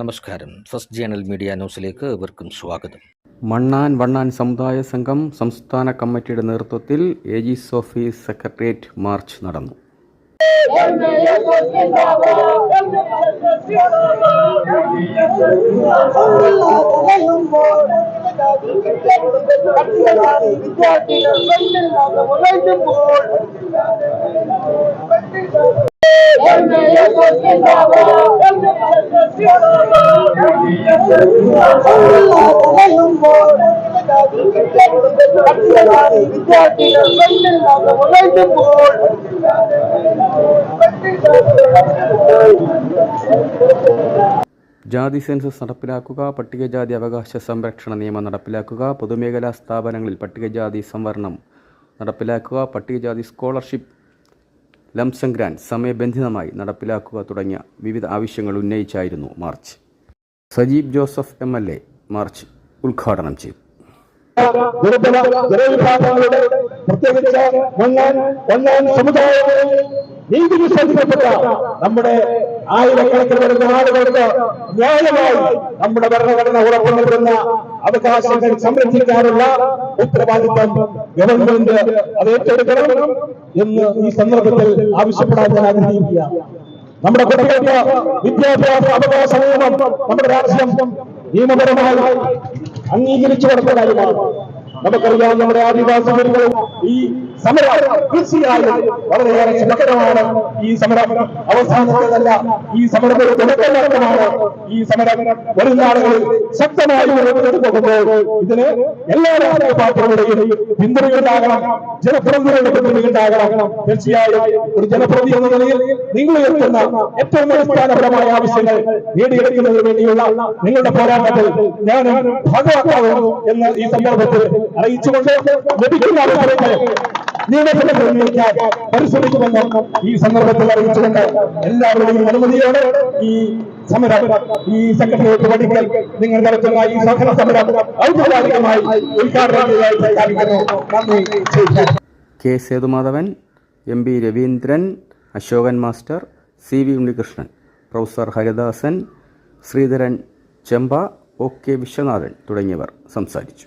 നമസ്കാരം. First journal media ന്യൂസിലേക്ക് ഏവർക്കും സ്വാഗതം. മണ്ണാൻ വണ്ണാൻ സമുദായ സംഘം സംസ്ഥാന കമ്മിറ്റിയുടെ നേതൃത്വത്തിൽ ഏജീസ് ഓഫീസ് സെക്രട്ടേറിയറ്റ് മാർച്ച് നടന്നു. ജാതി സെൻസസ് നടപ്പിലാക്കുക പട്ടികജാതി അവകാശ സംരക്ഷണ നിയമം നടപ്പിലാക്കുക പൊതുമേഖലാ സ്ഥാപനങ്ങളിൽ പട്ടികജാതി സംവരണം നടപ്പിലാക്കുക പട്ടികജാതി സ്കോളർഷിപ്പ് ലംസം ഗ്രാൻഡ് സമയബന്ധിതമായി നടപ്പിലാക്കുക തുടങ്ങിയ വിവിധ ആവശ്യങ്ങൾ ഉന്നയിച്ചായിരുന്നു march. Sajeeb Joseph M L A march ഉദ്ഘാടനം ചെയ്തു. ദുർബല ജനവിഭാഗങ്ങളുടെ പ്രത്യേകിച്ച് ഒന്നാം ഒന്നാം സമുദായങ്ങളിൽ നീതി നിഷേധിക്കപ്പെട്ട നമ്മുടെ ആയിരക്കണക്കിന് വരുന്ന ആളുകൾക്ക് ന്യായമായി നമ്മുടെ ഭരണഘടന ഉറപ്പു നൽകുന്ന അവകാശങ്ങൾ സംരക്ഷിക്കാനുള്ള ഉത്തരവാദിത്വം ഗവൺമെന്റ് അത് ഏറ്റെടുക്കണം എന്ന് ഈ സന്ദർഭത്തിൽ ആവശ്യപ്പെടാൻ ഞാൻ ആഗ്രഹിക്കുകയാണ് നമ്മുടെ കുട്ടികൾക്ക് വിദ്യാഭ്യാസ അവകാശ നിയമം നമ്മുടെ രാജ്യം നിയമപരമായി അംഗീകരിച്ചു കൊടുത്ത കാര്യമാണ്. നമുക്കറിയാം നമ്മുടെ ആദിവാസി വീടുകളും ഈ സമരം തീർച്ചയായും വളരെയേറെ ശുഭകരമാണ് ഈ സമരം അവസാനത്തേതല്ല ഈ സമരത്തിൽ തുടക്കം മാത്രമാണ്. ഈ സമരം വരും നാളുകളിൽ ശക്തമായി മുന്നോട്ട് പോകുമ്പോൾ ഇതിന് എല്ലാ രാഷ്ട്രീയ പാർട്ടികളുടെയും പിന്തുണയുണ്ടാകണം ജനപ്രതിനിധികളുടെ പിന്തുണയുണ്ടാകണം തീർച്ചയായും ഒരു ജനപ്രതി എന്ന നിലയിൽ നിങ്ങൾ ഉയർത്തുന്ന ഏറ്റവും അടിസ്ഥാനപരമായ ആവശ്യങ്ങൾ നേടിയെടുക്കുന്നതിന് വേണ്ടിയുള്ള നിങ്ങളുടെ പോരാട്ടത്തിൽ ഞാൻ ഭാഗമാക്കാവുന്നു എന്ന് ഈ സന്ദർഭത്തിൽ അറിയിച്ചുകൊണ്ട് ലഭിക്കുന്ന അവസരങ്ങൾ നിയമസഭ പരിശ്രമിക്കുമെന്ന് ഈ സന്ദർഭത്തിൽ അറിയിച്ചുകൊണ്ട് എല്ലാവരുടെയും അനുമതിയോടെ ഈ സമരം ഈ സെക്രട്ടേറിയറ്റ് പടിക്കൽ നിങ്ങൾ നടത്തുന്ന ഈ സഹന സമരം ഔപചാരികമായി ഉദ്ഘാടനം ചെയ്തതായി നന്ദി. K Sethumadhavan M P Raveendran Ashokan master C V Unnikrishnan professor Haridasan Sreedharan Chemba O K Viswanathan തുടങ്ങിയവർ സംസാരിച്ചു.